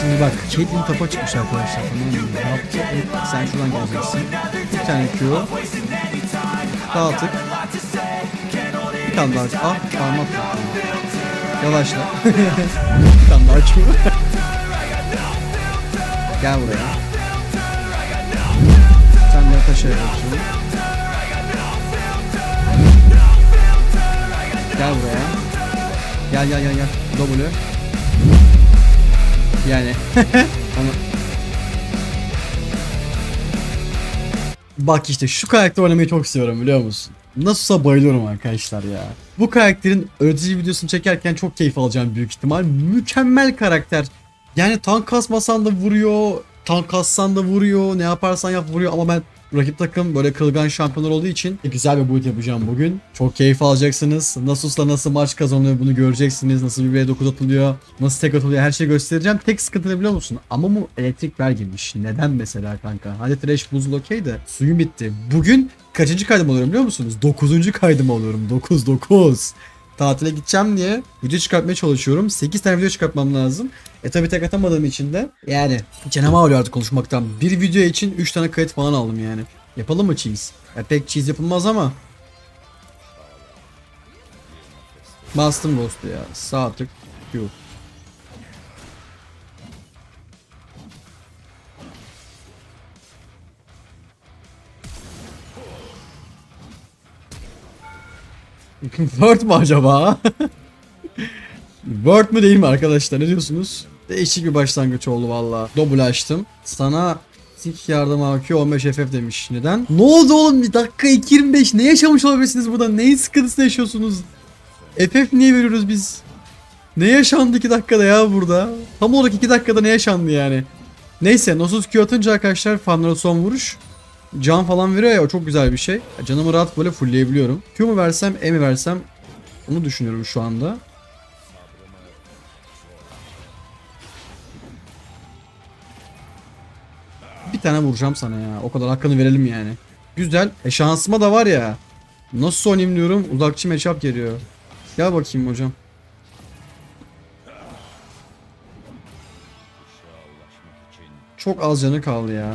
Şimdi bak Caitlyn tapa çıkmış arkadaşlar tamam mı? Ne yaptı? Sen şuradan geleceksin. Bir tane Q. Sağ tık. Bir tane daha. Ah parmak. Yavaşla. bir tane daha Q. Gel buraya. Sen de taşa bakayım. Gel buraya. Gel gel gel gel. W. Yani. Ama... Bak işte şu karakter oynamayı çok seviyorum biliyor musun? Nasılsa bayılıyorum arkadaşlar ya. Bu karakterin öğretici videosunu çekerken çok keyif alacağım büyük ihtimal. Mükemmel karakter. Yani tank kasmasan da vuruyor, tank kassan da vuruyor, ne yaparsan yap vuruyor ama ben rakip takım böyle kırılgan şampiyonlar olduğu için güzel bir build yapacağım bugün. Çok keyif alacaksınız. Nasus'la nasıl maç kazanılıyor bunu göreceksiniz. Nasıl bir V9 atılıyor, nasıl tek atılıyor her şeyi göstereceğim. Tek sıkıntı ne biliyor musun? Ama bu elektrik vergiymiş. Neden mesela kanka? Hadi trash buzul okey de suyum bitti. Bugün kaçıncı kaydım alıyorum biliyor musunuz? 9. kaydım alıyorum. 9 9 tatile gideceğim diye video çıkartmaya çalışıyorum. 8 tane video çıkartmam lazım. E tabi tek atamadığım için de yani çenem ağrıyor artık konuşmaktan. Bir video için 3 tane kayıt falan aldım yani. Yapalım mı cheese? Ya pek cheese yapılmaz ama. Bastım ghost'u ya. Sağ tık. Q. Word mu acaba? Word mu değil mi arkadaşlar ne diyorsunuz? Değişik bir başlangıç oldu valla. Double açtım. Sana Sik yardım AQ 15 FF demiş. Neden? Ne oldu oğlum? Bir dakika 2.25 ne yaşamış olabilirsiniz burada? Neyin sıkıntısını yaşıyorsunuz? FF niye veriyoruz biz? Ne yaşandı 2 dakikada ya burada? Tam olarak 2 dakikada ne yaşandı yani? Neyse Nosus Q atınca arkadaşlar fanlara son vuruş. Can falan veriyor ya o çok güzel bir şey. Canımı rahat böyle fullleyebiliyorum. Q mu versem E mi versem onu düşünüyorum şu anda. Bir tane vuracağım sana ya. O kadar hakkını verelim yani. Güzel. E şansıma da var ya. Nasıl oynayayım diyorum. Uzakçı matchup geliyor. Gel bakayım hocam. Çok az canı kaldı ya.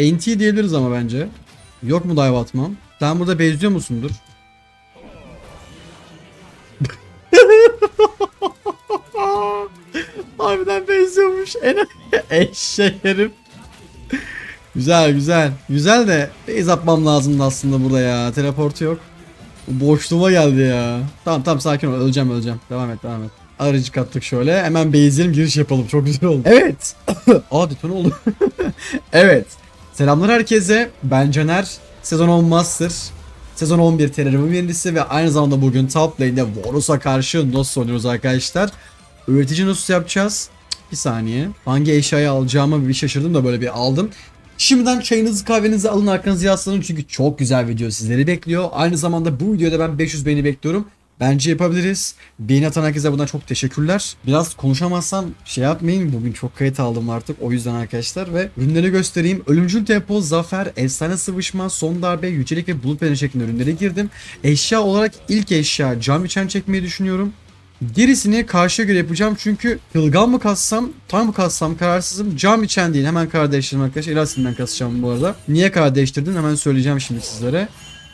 NT diyebiliriz ama bence. Yok mu dive atmam? Sen burada bezliyor musundur? Harbiden benziyormuş. En eşek herif. güzel güzel. Güzel de base atmam lazımdı aslında burada ya. Teleportu yok. Boşluğuma geldi ya. Tamam tamam sakin ol. Öleceğim öleceğim. Devam et devam et. Aracı kattık şöyle. Hemen base'leyelim giriş yapalım. Çok güzel oldu. Evet. Aa detone oldu. evet. Selamlar herkese. Ben Caner. Sezon 10 Master. Sezon 11 Terrarium birincisi ve aynı zamanda bugün top lane'de Varus'a karşı Nosus oynuyoruz arkadaşlar. Öğretici Nosus yapacağız. Bir saniye. Hangi eşyayı alacağımı bir şaşırdım da böyle bir aldım. Şimdiden çayınızı kahvenizi alın arkanızı yaslanın çünkü çok güzel video sizleri bekliyor. Aynı zamanda bu videoda ben 500 beğeni bekliyorum. Bence yapabiliriz. Beğeni atan herkese bundan çok teşekkürler. Biraz konuşamazsam şey yapmayın. Bugün çok kayıt aldım artık. O yüzden arkadaşlar. Ve ürünleri göstereyim. Ölümcül tempo, zafer, efsane sıvışma, son darbe, yücelik ve bulut peni şeklinde ürünlere girdim. Eşya olarak ilk eşya cam içen çekmeyi düşünüyorum. Gerisini karşıya göre yapacağım çünkü kılgan mı kassam, tam mı kassam kararsızım. Cam içen değil hemen karar değiştirdim arkadaşlar. Elastinden kasacağım bu arada. Niye karar hemen söyleyeceğim şimdi sizlere.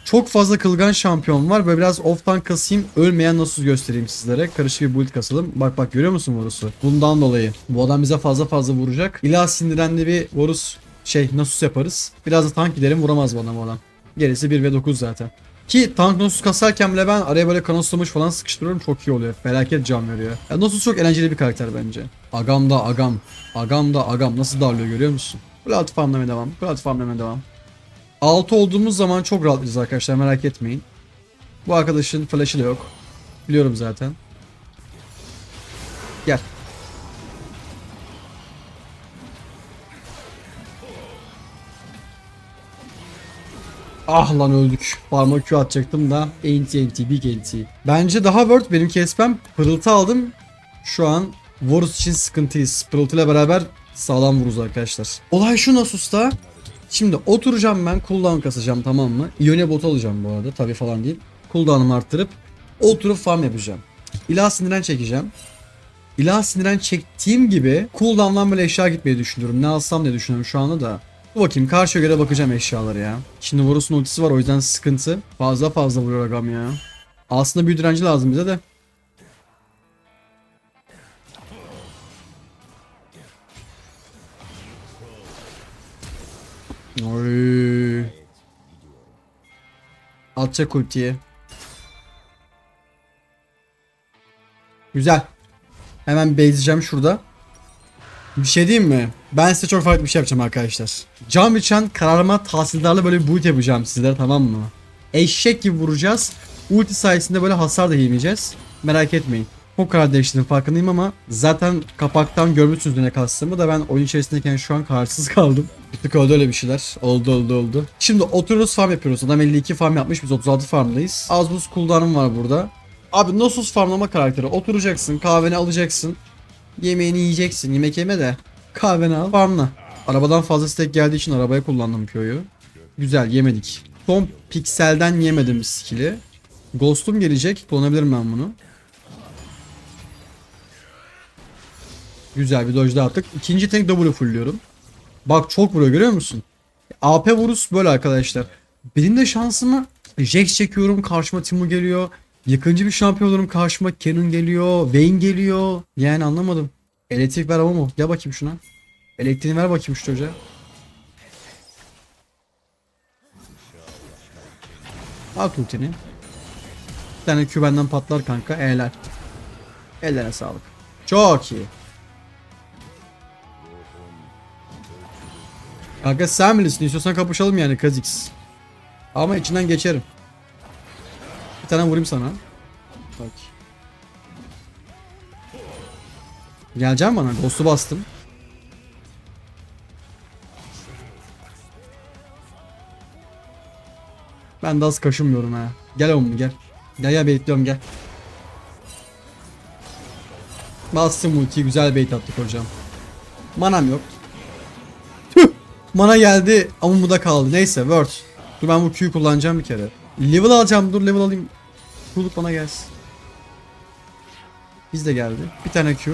Çok fazla kılgan şampiyon var. Böyle biraz off-tank kasayım. Ölmeyen nasıl göstereyim sizlere. Karışık bir build kasalım. Bak bak görüyor musun Varus'u? Bundan dolayı. Bu adam bize fazla fazla vuracak. İlah sindirenli bir Varus şey Nasus yaparız. Biraz da tank giderim vuramaz bana bu adam. Gerisi 1 ve 9 zaten. Ki tank Nasus kasarken bile ben araya böyle kanoslamış falan sıkıştırıyorum çok iyi oluyor. Felaket can veriyor. Ya Nasus çok eğlenceli bir karakter bence. Agam da agam. Agam da agam. Nasıl darlıyor görüyor musun? Platformlamaya devam. Platformlamaya devam. 6 olduğumuz zaman çok rahatlayacağız arkadaşlar merak etmeyin. Bu arkadaşın flash'ı da yok. Biliyorum zaten. Gel. Ah lan öldük. Parmak Q atacaktım da NT NT Big NT. Bence daha worth benim kesmem. Pırıltı aldım. Şu an Varus için sıkıntıyız. Pırıltı ile beraber sağlam vururuz arkadaşlar. Olay şu Nasus'ta. Şimdi oturacağım ben cooldown kasacağım tamam mı? Ione bot alacağım bu arada tabi falan değil. Cooldown'ımı arttırıp oturup farm yapacağım. İlah sindiren çekeceğim. ilah siniren çektiğim gibi cooldown'dan böyle eşya gitmeyi düşünüyorum. Ne alsam diye düşünüyorum şu anda da. Dur bakayım karşıya göre bakacağım eşyalara ya. Şimdi Varus'un ultisi var o yüzden sıkıntı. Fazla fazla vuruyor agam ya. Aslında büyü direnci lazım bize de. Oy. Atacak. Güzel. Hemen bezleyeceğim şurada. Bir şey diyeyim mi? Ben size çok farklı bir şey yapacağım arkadaşlar. Can biçen kararma tahsildarla böyle bir boot yapacağım sizlere tamam mı? Eşek gibi vuracağız. Ulti sayesinde böyle hasar da yemeyeceğiz. Merak etmeyin. O kadar değiştirdim farkındayım ama zaten kapaktan görmüşsünüz ne kastımı da ben oyun içerisindeyken şu an kararsız kaldım. Bir tık oldu öyle bir şeyler. Oldu oldu oldu. Şimdi oturuyoruz farm yapıyoruz. Adam 52 farm yapmış biz 36 farmdayız. Az buz cooldown'um var burada. Abi Nasus farmlama karakteri. Oturacaksın kahveni alacaksın. Yemeğini yiyeceksin. Yemek yeme de. Kahveni al. Farmla. Arabadan fazla stack geldiği için arabaya kullandım Q'yu. Güzel yemedik. Son pikselden yemedim skill'i. Ghost'um gelecek. Kullanabilirim ben bunu. Güzel bir dodge daha attık. İkinci tank W fullliyorum. Bak çok vuruyor görüyor musun? AP vurus böyle arkadaşlar. Benim de şansımı Jax çekiyorum karşıma Timo geliyor. Yakıncı bir şampiyon olurum karşıma Canon geliyor. Vayne geliyor. Yani anlamadım. Elektrik ver ama mı? Gel bakayım şuna. Elektriğini ver bakayım şu çocuğa. Al ultini. Bir tane Q benden patlar kanka. Helal. Ellerine sağlık. Çok iyi. Kanka sen bilirsin. İstiyorsan kapışalım yani Kazix. Ama içinden geçerim. Bir tane vurayım sana. Bak. Geleceğim bana. Ghost'u bastım. Ben de az kaşınmıyorum ha. Gel oğlum gel. Gel gel bekliyorum gel. Bastım ultiyi güzel bait attık hocam. Manam yok. Mana geldi ama bu da kaldı. Neyse word. Dur ben bu Q'yu kullanacağım bir kere. Level alacağım dur level alayım. Q'luk bana gelsin. Biz de geldi. Bir tane Q.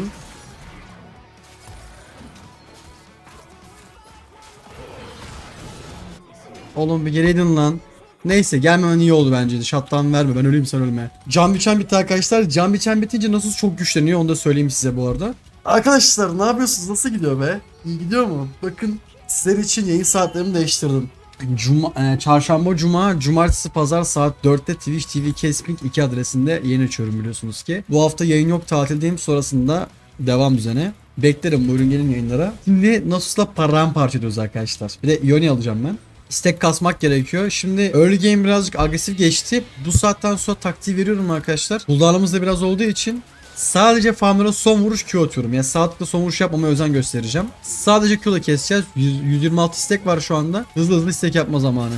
Oğlum bir geleydin lan. Neyse gelmemen iyi oldu bence. Shutdown verme ben öleyim sen ölme. Can biçen bitti arkadaşlar. Can biçen bitince nasıl çok güçleniyor onu da söyleyeyim size bu arada. Arkadaşlar ne yapıyorsunuz? Nasıl gidiyor be? İyi gidiyor mu? Bakın sizler için yayın saatlerimi değiştirdim. Cuma, e, çarşamba, cuma, cumartesi, pazar saat 4'te Twitch TV Casping 2 adresinde yayın açıyorum biliyorsunuz ki. Bu hafta yayın yok tatildeyim sonrasında devam düzene. Beklerim buyurun gelin yayınlara. Şimdi Nasus'la paramparça ediyoruz arkadaşlar. Bir de Ioni alacağım ben. Stack kasmak gerekiyor. Şimdi early game birazcık agresif geçti. Bu saatten sonra taktiği veriyorum arkadaşlar. Cooldown'ımız da biraz olduğu için Sadece farmlara son vuruş Q atıyorum. Yani sağlıkla son vuruş yapmamaya özen göstereceğim. Sadece Q'la keseceğiz. 100, 126 stack var şu anda. Hızlı hızlı stack yapma zamanı.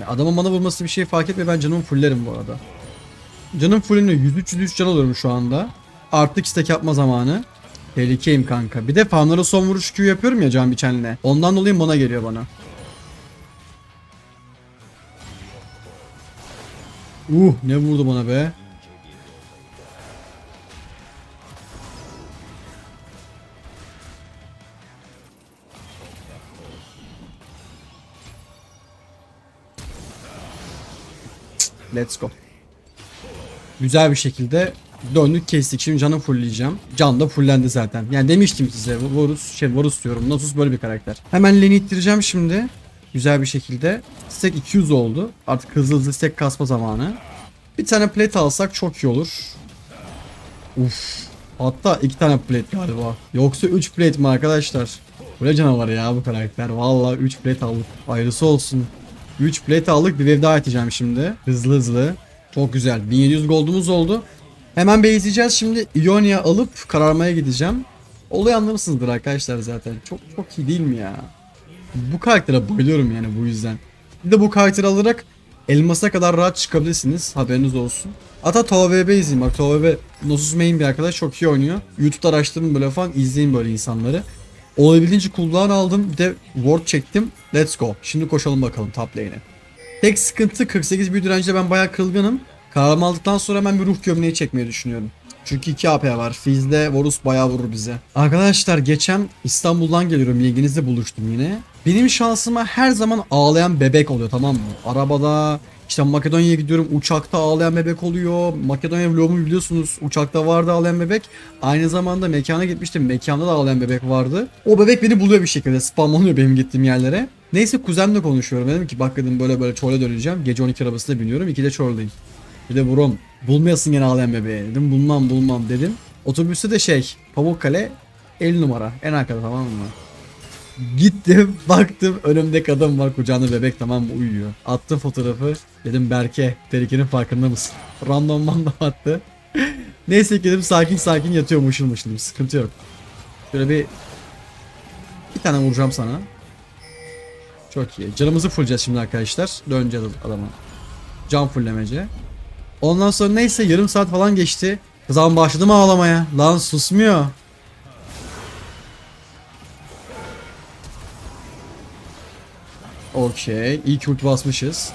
Ya adamın bana vurması bir şey fark etmiyor. Ben canımı fulllerim bu arada. Canım fullünü 103 103 can alıyorum şu anda. Artık stack yapma zamanı. Tehlikeyim kanka. Bir de farmlara son vuruş Q yapıyorum ya can biçenle. Ondan dolayı bana geliyor bana. Uh ne vurdu bana be. Let's go. Güzel bir şekilde döndük kestik. Şimdi canı fullleyeceğim. Can da fullendi zaten. Yani demiştim size Varus şey Varus diyorum. Nasus böyle bir karakter. Hemen lane ittireceğim şimdi. Güzel bir şekilde. Stack 200 oldu. Artık hızlı hızlı stack kasma zamanı. Bir tane plate alsak çok iyi olur. Uf. Hatta iki tane plate galiba. Yoksa 3 plate mi arkadaşlar? Böyle canavar ya bu karakter. Vallahi 3 plate aldık. Ayrısı olsun. 3 plate aldık. Bir wave daha şimdi. Hızlı hızlı. Çok güzel. 1700 gold'umuz oldu. Hemen base'leyeceğiz. Şimdi Ionia alıp kararmaya gideceğim. Olayı anlamışsınızdır arkadaşlar zaten. Çok çok iyi değil mi ya? Bu karaktere bayılıyorum yani bu yüzden. Bir de bu karakteri alarak elmasa kadar rahat çıkabilirsiniz. Haberiniz olsun. Hatta TOVB izleyin. Bak TOVB Nosus main bir arkadaş çok iyi oynuyor. YouTube'da araştırın böyle falan izleyin böyle insanları. Olabildiğince cooldown aldım. Bir de ward çektim. Let's go. Şimdi koşalım bakalım top lane'e. Tek sıkıntı 48 büyü direnciyle ben bayağı kırılganım. Kararımı aldıktan sonra hemen bir ruh gömleği çekmeyi düşünüyorum. Çünkü 2 AP var. Fizz'de Varus bayağı vurur bize. Arkadaşlar geçen İstanbul'dan geliyorum. Yengenizle buluştum yine. Benim şansıma her zaman ağlayan bebek oluyor tamam mı? Arabada işte Makedonya'ya gidiyorum uçakta ağlayan bebek oluyor. Makedonya vlogumu biliyorsunuz uçakta vardı ağlayan bebek. Aynı zamanda mekana gitmiştim mekanda da ağlayan bebek vardı. O bebek beni buluyor bir şekilde spamlanıyor benim gittiğim yerlere. Neyse kuzenle konuşuyorum dedim ki bak dedim böyle böyle Çorlu'ya döneceğim. Gece 12 arabasına biniyorum 2'de Çorlu'dayım. Bir de Brom bulmayasın gene ağlayan bebeği dedim bulmam bulmam dedim. Otobüste de şey Pamukkale 50 numara en arkada tamam mı? Gittim baktım önümde kadın var kucağında bebek tamam mı uyuyor. Attım fotoğrafı dedim Berke tehlikenin farkında mısın? Random random attı. Neyse ki dedim sakin sakin yatıyor mışıl mışıl sıkıntı yok. Şöyle bir bir tane vuracağım sana. Çok iyi. Canımızı fulleceğiz şimdi arkadaşlar. Döneceğiz adama. Can fullemece. Ondan sonra neyse yarım saat falan geçti. Kızım başladı mı ağlamaya? Lan susmuyor. Okey. İyi ki basmışız.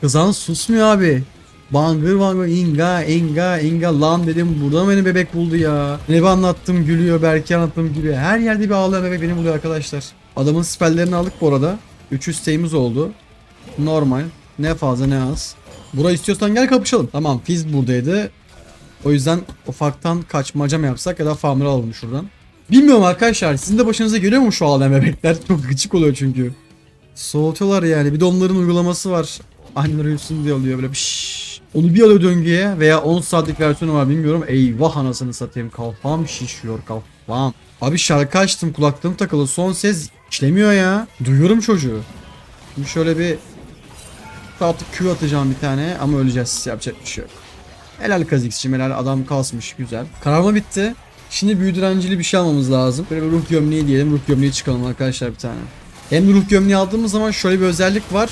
Kızan susmuyor abi. Bangır bangır inga inga inga lan dedim burada beni bebek buldu ya. Ne anlattım gülüyor belki anlattım gülüyor. Her yerde bir ağlayan bebek beni buluyor arkadaşlar. Adamın spellerini aldık bu arada. 300 stay'imiz oldu. Normal. Ne fazla ne az. Burayı istiyorsan gel kapışalım. Tamam Fizz buradaydı. O yüzden ufaktan kaçmaca mı yapsak ya da farmları alalım şuradan. Bilmiyorum arkadaşlar sizin de başınıza geliyor mu şu ağlayan bebekler? Çok gıcık oluyor çünkü. Soğutuyorlar yani. Bir de onların uygulaması var. Anneler uyusun diye oluyor böyle bir şşş. Onu bir alıyor döngüye veya 10 saatlik versiyonu var bilmiyorum. Eyvah anasını satayım kafam şişiyor kafam. Abi şarkı açtım kulaklığım takılı son ses işlemiyor ya. Duyuyorum çocuğu. Şimdi şöyle bir artık Q atacağım bir tane ama öleceğiz yapacak bir şey yok. Helal Kazix'cim helal adam kasmış güzel. Kararma bitti. Şimdi büyü direncili bir şey almamız lazım. Böyle bir ruh gömleği diyelim. Ruh gömleği çıkalım arkadaşlar bir tane. Hem ruh gömleği aldığımız zaman şöyle bir özellik var.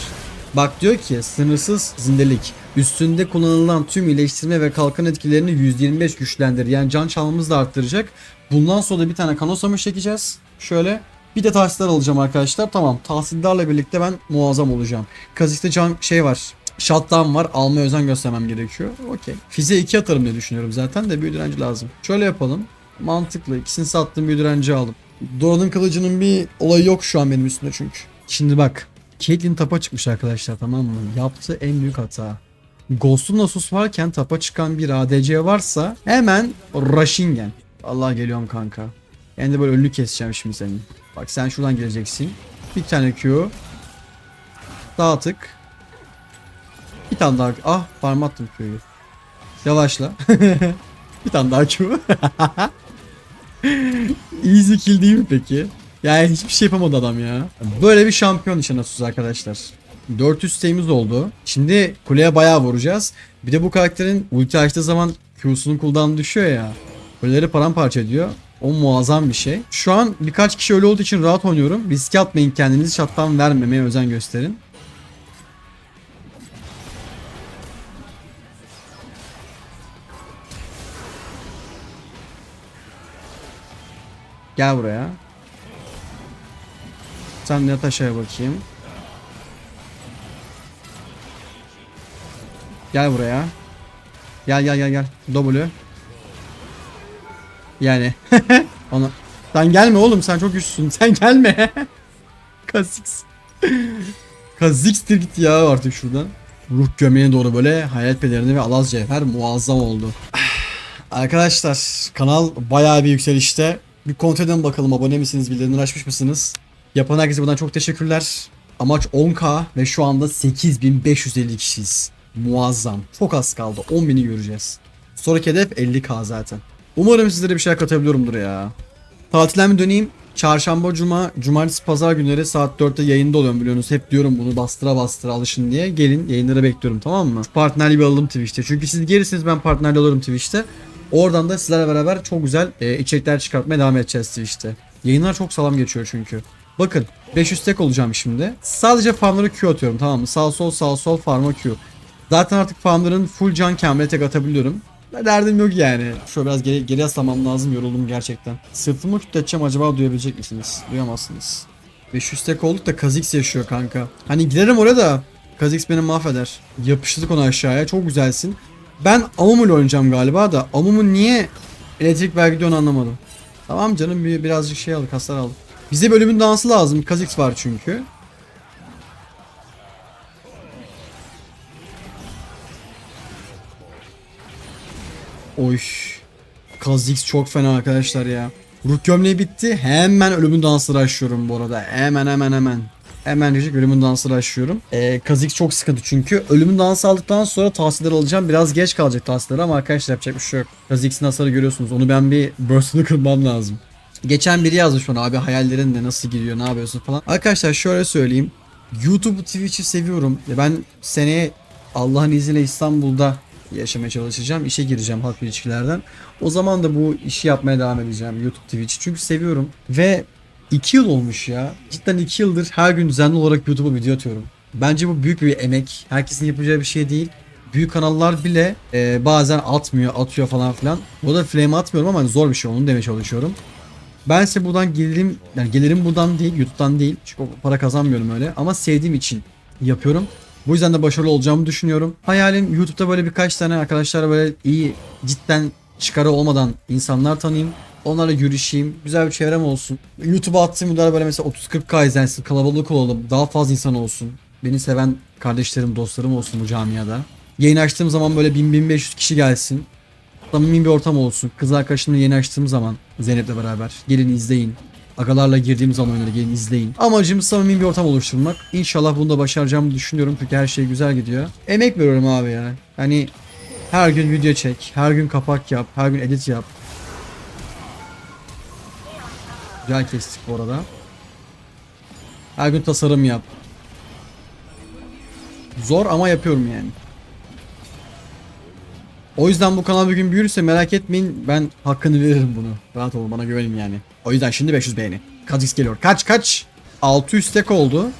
Bak diyor ki sınırsız zindelik. Üstünde kullanılan tüm iyileştirme ve kalkan etkilerini %25 güçlendir. Yani can çalmamızı da arttıracak. Bundan sonra da bir tane kanosamış çekeceğiz. Şöyle bir de tahsildar alacağım arkadaşlar. Tamam tahsildarla birlikte ben muazzam olacağım. Kazik'te can şey var. Shutdown var. Almaya özen göstermem gerekiyor. Okey. Fize 2 atarım diye düşünüyorum zaten de büyü direnci lazım. Şöyle yapalım. Mantıklı. İkisini sattım büyü direnci aldım. Doran'ın kılıcının bir olayı yok şu an benim üstümde çünkü. Şimdi bak. Caitlyn tapa çıkmış arkadaşlar tamam mı? Yaptığı en büyük hata. Ghost'un Nasus varken tapa çıkan bir ADC varsa hemen Rashingen. Allah geliyorum kanka. Yani de böyle önünü keseceğim şimdi senin. Bak sen şuradan geleceksin. Bir tane Q. Dağıtık. Bir tane daha. Ah parmak attım Q'yu. Yavaşla. bir tane daha Q. Easy kill değil mi peki? Yani hiçbir şey yapamadı adam ya. Böyle bir şampiyon Nasus arkadaşlar. 400 stay'imiz oldu. Şimdi kuleye bayağı vuracağız. Bir de bu karakterin ulti açtığı zaman Q'sunun cooldown düşüyor ya. Kuleleri paramparça ediyor. O muazzam bir şey. Şu an birkaç kişi öyle olduğu için rahat oynuyorum. Riske atmayın kendinizi şattan vermemeye özen gösterin. Gel buraya. Sen Natasha'ya bakayım. Gel buraya. Gel gel gel gel. W. Yani. Ona. Sen gelme oğlum sen çok güçlüsün. Sen gelme. Kazix. Kazix'tir git ya artık şuradan. Ruh gömeğine doğru böyle hayat pelerini ve alaz cevher muazzam oldu. Arkadaşlar kanal bayağı bir yükselişte. Bir kontrol edelim bakalım abone misiniz bildirimleri açmış mısınız? Yapan herkese buradan çok teşekkürler. Amaç 10k ve şu anda 8550 kişiyiz. Muazzam. Çok az kaldı. 10.000'i göreceğiz. Sonraki hedef 50k zaten. Umarım sizlere bir şeyler katabiliyorumdur ya. Tatilden bir döneyim. Çarşamba, cuma, cumartesi, pazar günleri saat 4'te yayında oluyorum biliyorsunuz. Hep diyorum bunu bastıra bastıra alışın diye. Gelin yayınlara bekliyorum tamam mı? Partnerliği alalım Twitch'te. Çünkü siz gelirsiniz ben partnerli olurum Twitch'te. Oradan da sizlerle beraber çok güzel e, içerikler çıkartmaya devam edeceğiz Twitch'te. Yayınlar çok sağlam geçiyor çünkü. Bakın 500 tek olacağım şimdi. Sadece farmları Q atıyorum tamam mı? Sağ sol sağ sol farma Q. Zaten artık farmların full can cam'le tek atabiliyorum. Derdim yok yani. Şöyle biraz geri, geri aslamam lazım yoruldum gerçekten. Sırtımı kütleteceğim acaba duyabilecek misiniz? Duyamazsınız. 500 tek olduk da Kha'Zix yaşıyor kanka. Hani giderim oraya da Kha'Zix beni mahveder. Yapıştırdık onu aşağıya çok güzelsin. Ben Amumu oynayacağım galiba da Amumu niye elektrik ver gidiyor onu anlamadım. Tamam canım bir, birazcık şey aldık hasar aldık. Bize bölümün dansı lazım. Kha'Zix var çünkü. Oy. Kha'Zix çok fena arkadaşlar ya. Ruh gömleği bitti. Hemen ölümün dansını açıyorum bu arada. Hemen hemen hemen. Hemen diyecek ölümün dansını açıyorum. Ee, Kha'Zix çok sıkıntı çünkü. Ölümün dansı aldıktan sonra tahsiller alacağım. Biraz geç kalacak tahsiller ama arkadaşlar yapacak bir şey yok. Kha'Zix'in hasarı görüyorsunuz. Onu ben bir burst'unu kırmam lazım. Geçen biri yazmış bana abi hayallerin de nasıl gidiyor ne yapıyorsun falan. Arkadaşlar şöyle söyleyeyim. YouTube Twitch'i seviyorum. Ben seneye Allah'ın izniyle İstanbul'da yaşamaya çalışacağım. İşe gireceğim halk ilişkilerden. O zaman da bu işi yapmaya devam edeceğim YouTube Twitch. Çünkü seviyorum. Ve 2 yıl olmuş ya. Cidden 2 yıldır her gün düzenli olarak YouTube'a video atıyorum. Bence bu büyük bir emek. Herkesin yapacağı bir şey değil. Büyük kanallar bile e, bazen atmıyor, atıyor falan filan. Bu da flame atmıyorum ama hani zor bir şey onu demeye çalışıyorum. Ben ise buradan gelirim, yani gelirim buradan değil, YouTube'dan değil. Çünkü para kazanmıyorum öyle. Ama sevdiğim için yapıyorum. Bu yüzden de başarılı olacağımı düşünüyorum. Hayalim YouTube'da böyle birkaç tane arkadaşlar böyle iyi, cidden çıkarı olmadan insanlar tanıyayım. Onlarla görüşeyim. Güzel bir çevrem olsun. YouTube'a attığım videolar böyle mesela 30-40k izlensin. Kalabalık olalım. Daha fazla insan olsun. Beni seven kardeşlerim, dostlarım olsun bu camiada. Yayın açtığım zaman böyle 1000-1500 kişi gelsin. Samimi bir ortam olsun. Kız arkadaşımla yeni açtığım zaman Zeynep'le beraber. Gelin izleyin. Agalarla girdiğim zaman oyunları gelin izleyin. Amacım samimi bir ortam oluşturmak. İnşallah bunu da başaracağımı düşünüyorum çünkü her şey güzel gidiyor. Emek veriyorum abi ya. Hani her gün video çek, her gün kapak yap, her gün edit yap. Güzel kestik bu arada. Her gün tasarım yap. Zor ama yapıyorum yani. O yüzden bu kanal bir gün büyürse merak etmeyin ben hakkını veririm bunu. Rahat olun bana güvenin yani. O yüzden şimdi 500 beğeni. Kha'Zix geliyor. Kaç kaç? 600 tek oldu.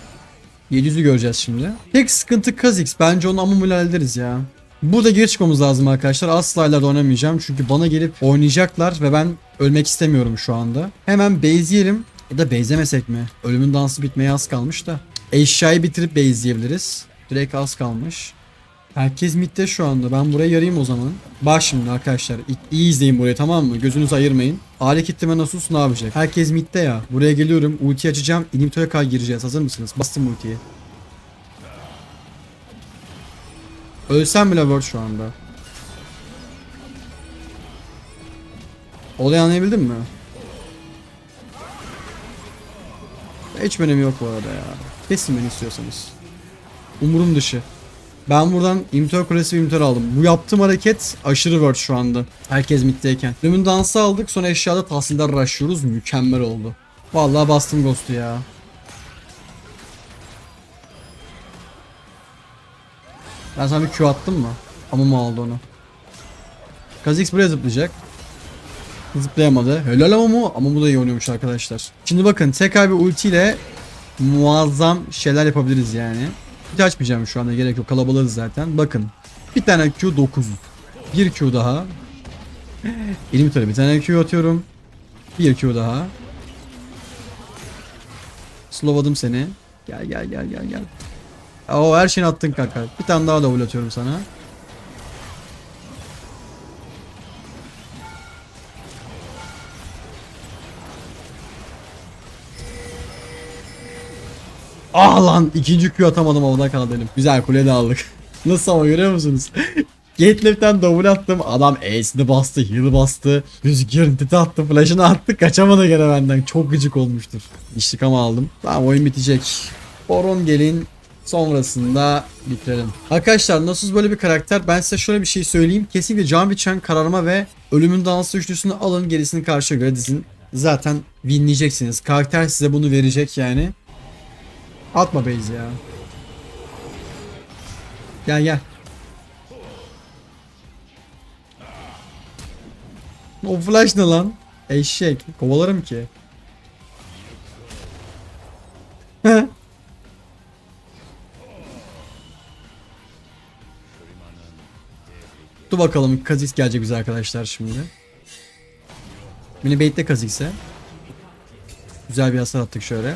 700'ü göreceğiz şimdi. Tek sıkıntı Kha'Zix. Bence onu Amumu'yla hallederiz ya. Burada geri çıkmamız lazım arkadaşlar. Asla ileride oynamayacağım. Çünkü bana gelip oynayacaklar ve ben ölmek istemiyorum şu anda. Hemen base'leyelim. Ya da base'lemesek mi? Ölümün dansı bitmeye az kalmış da. Eşyayı bitirip base'leyebiliriz. Direkt az kalmış. Herkes midde şu anda. Ben buraya yarayayım o zaman. Bak şimdi arkadaşlar. İyi izleyin burayı tamam mı? Gözünüzü ayırmayın. Ali kitleme Nasus ne yapacak? Herkes midde ya. Buraya geliyorum. Ulti açacağım. İnhibitör'e kay gireceğiz. Hazır mısınız? Bastım ultiyi. Ölsem bile word şu anda. Olayı anlayabildin mi? Hiç önemi yok bu arada ya. Kesin beni istiyorsanız. Umurum dışı. Ben buradan imitör kulesi ve imitör aldım. Bu yaptığım hareket aşırı word şu anda. Herkes middeyken. Lümün dansı aldık sonra eşyada tahsildar rushlıyoruz. Mükemmel oldu. Vallahi bastım ghost'u ya. Ben sana bir Q attım mı? Ama mı aldı onu? Kha'Zix buraya zıplayacak. Zıplayamadı. Helal ama mu? Ama bu da iyi oynuyormuş arkadaşlar. Şimdi bakın tekrar bir ultiyle muazzam şeyler yapabiliriz yani. Hiç açmayacağım şu anda gerek yok kalabalığız zaten. Bakın bir tane Q 9. Bir Q daha. Elim bir tane Q atıyorum. Bir Q daha. Slowladım seni. Gel gel gel gel gel. O her şeyini attın kanka. Bir tane daha double atıyorum sana. Ah lan ikinci Q atamadım havada kaldı elim. Güzel kule de aldık. Nasıl ama görüyor musunuz? Gatelep'ten double attım. Adam Ace'ini bastı, heal'ı bastı. Rüzgarın titi attı, flash'ını attı. Kaçamadı gene benden. Çok gıcık olmuştur. İşlik ama aldım. Tamam oyun bitecek. Boron gelin. Sonrasında bitirelim. Arkadaşlar nasıl böyle bir karakter? Ben size şöyle bir şey söyleyeyim. Kesinlikle can biçen kararma ve ölümün dansı üçlüsünü alın. Gerisini karşıya göre dizin. Zaten winleyeceksiniz. Karakter size bunu verecek yani. Atma base ya. Gel gel. O flash ne lan? Eşek. Kovalarım ki. Dur bakalım Kha'Zix gelecek bize arkadaşlar şimdi. Mini bait'te Kha'Zix'e. Güzel bir hasar attık şöyle.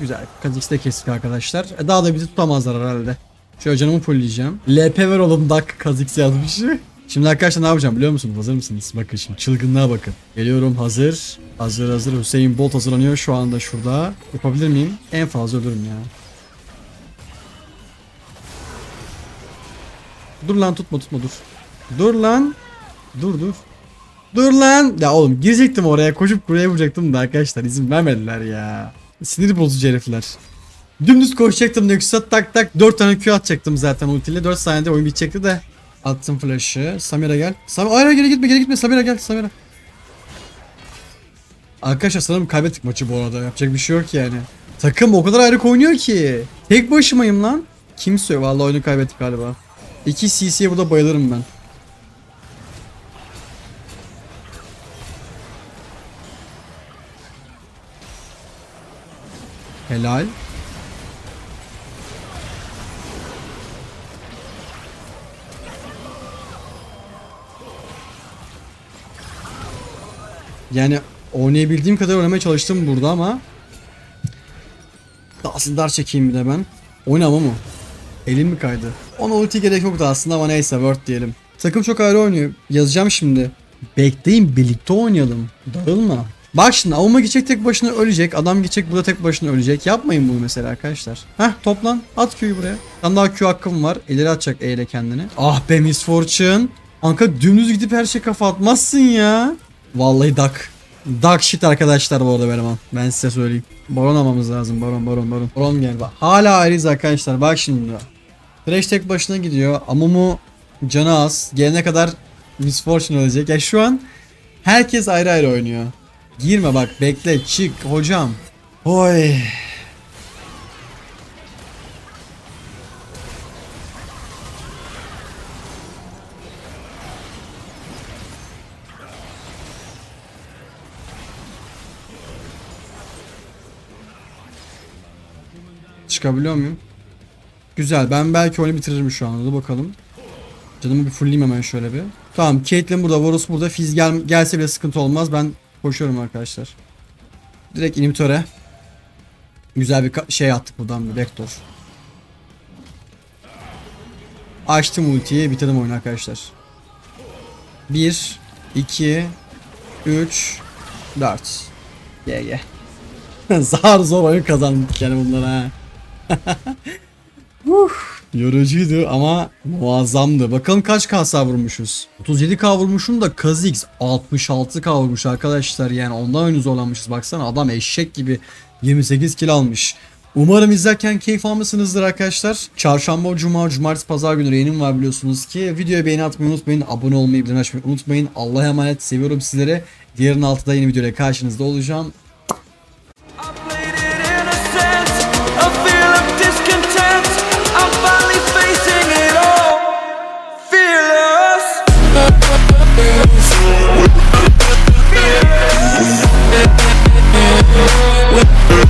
Güzel. Kha'Zix'i de kestik arkadaşlar. E, daha da bizi tutamazlar herhalde. Şöyle canımı fullleyeceğim. LP ver oğlum dak Kha'Zix yazmış. Şimdi arkadaşlar ne yapacağım biliyor musunuz? Hazır mısınız? Bakın şimdi çılgınlığa bakın. Geliyorum hazır. Hazır hazır. Hüseyin Bolt hazırlanıyor şu anda şurada. Yapabilir miyim? En fazla ölürüm ya. Dur lan tutma tutma dur. Dur lan. Dur dur. Dur lan. Ya oğlum girecektim oraya koşup buraya vuracaktım da arkadaşlar izin vermediler ya. Sinir bozucu herifler. Dümdüz koşacaktım Nexus'a tak tak 4 tane Q atacaktım zaten ultiyle 4 saniyede oyun bitecekti de. Attım flash'ı. Samira gel. Samira hayır geri gitme geri gitme Samira gel Samira. Arkadaşlar sanırım kaybettik maçı bu arada. Yapacak bir şey yok yani. Takım o kadar ayrık oynuyor ki. Tek başımayım lan. Kimse yok. Vallahi oyunu kaybettik galiba. 2 CC'ye burada bayılırım ben. Helal. Yani oynayabildiğim kadar oynamaya çalıştım burada ama Tahsildar çekeyim bir de ben. Oynama mı? Elim mi kaydı? Ona ulti gerek yoktu aslında ama neyse word diyelim. Takım çok ayrı oynuyor. Yazacağım şimdi. Bekleyin birlikte oynayalım. Dağılma. Bak şimdi avuma gidecek tek başına ölecek. Adam gidecek burada tek başına ölecek. Yapmayın bunu mesela arkadaşlar. Heh toplan. At Q'yu buraya. Tam daha Q hakkım var. İleri atacak E ile kendini. Ah be Miss Fortune. Anka dümdüz gidip her şey kafa atmazsın ya. Vallahi dak. Dark shit arkadaşlar bu arada Berman. Ben size söyleyeyim. Baron almamız lazım. Baron baron baron. Baron gel bak. Hala ayrıyız arkadaşlar. Bak şimdi. Thresh tek başına gidiyor. Amumu canı az. Gelene kadar Miss Fortune ölecek. Ya şu an herkes ayrı ayrı oynuyor. Girme bak bekle çık hocam. Oy. Çıkabiliyor muyum? Güzel. Ben belki oyunu bitiririm şu anda. Dur bakalım. Canımı bir fullleyeyim hemen şöyle bir. Tamam. Caitlyn burada. Varus burada. Fizz gel gelse bile sıkıntı olmaz. Ben koşuyorum arkadaşlar. Direkt inhibitöre. Güzel bir şey attık buradan bir vektor. Açtım ultiyi. Bitirdim oyunu arkadaşlar. 1 2 3 4 GG. zar zor oyun kazandık yani bunlara ha. Yorucuydu ama muazzamdı. Bakalım kaç kasa vurmuşuz. 37k vurmuşum da Kha'Zix 66k vurmuş arkadaşlar. Yani ondan oyunu zorlanmışız. Baksana adam eşek gibi 28 kill almış. Umarım izlerken keyif almışsınızdır arkadaşlar. Çarşamba, cuma, cumartesi, pazar günü yayınım var biliyorsunuz ki. Videoya beğeni atmayı unutmayın. Abone olmayı, bildirim açmayı unutmayın. Allah'a emanet. Seviyorum sizleri. Diğerinin altıda yeni videoyla karşınızda olacağım. we